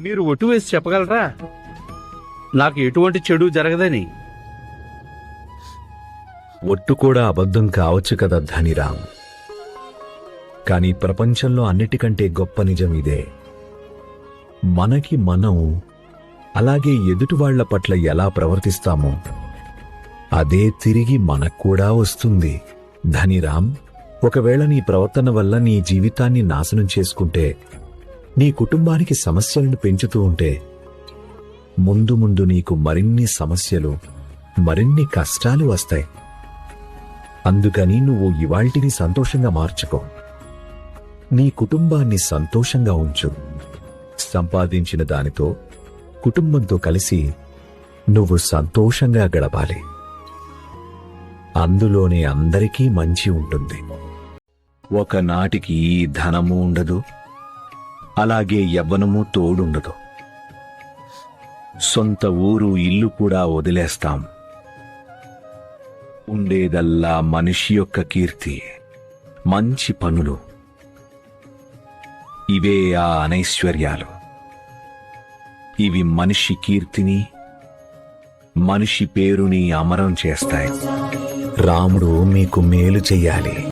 మీరు ఒటు వేసి చెప్పగలరా? నాకు ఎటువంటి చెడు జరగదని. ఒట్టు కూడా అబద్ధం కావచ్చు కదా ధనిరామ్ కానీ ప్రపంచంలో అన్నిటికంటే గొప్ప నిజం ఇదే. మనకి మనం అలాగే ఎదుటివాళ్ళ పట్ల ఎలా ప్రవర్తిస్తామో అదే తిరిగి మనకు కూడా వస్తుంది. ధనిరామ్ ఒకవేళ నీ ప్రవర్తన వల్ల నీ జీవితాన్ని నాశనం చేసుకుంటే నీ కుటుంబానికి సమస్యలను పెంచుతూ ఉంటే ముందు ముందు నీకు మరిన్ని సమస్యలు మరిన్ని కష్టాలు వస్తాయి. అందుకని నువ్వు ఇవాల్టిని సంతోషంగా మార్చుకో. నీ కుటుంబాన్ని సంతోషంగా ఉంచు. సంపాదించిన దానితో కుటుంబంతో కలిసి నువ్వు సంతోషంగా గడపాలి. అందులోనే అందరికీ మంచి ఉంటుంది. ఒకనాటికి ధనము ఉండదు. అలాగే యవ్వనము తోడుండదు. సొంత ఊరు ఇల్లు కూడా వదిలేస్తాం. ఉండేదల్లా మనిషి యొక్క కీర్తి మంచి పనులు. ఇవే ఆ అనైశ్వర్యాలు. ఇవి మనిషి కీర్తిని మనిషి పేరుని అమరం చేస్తాయి. రాముడు మీకు మేలు చెయ్యాలి.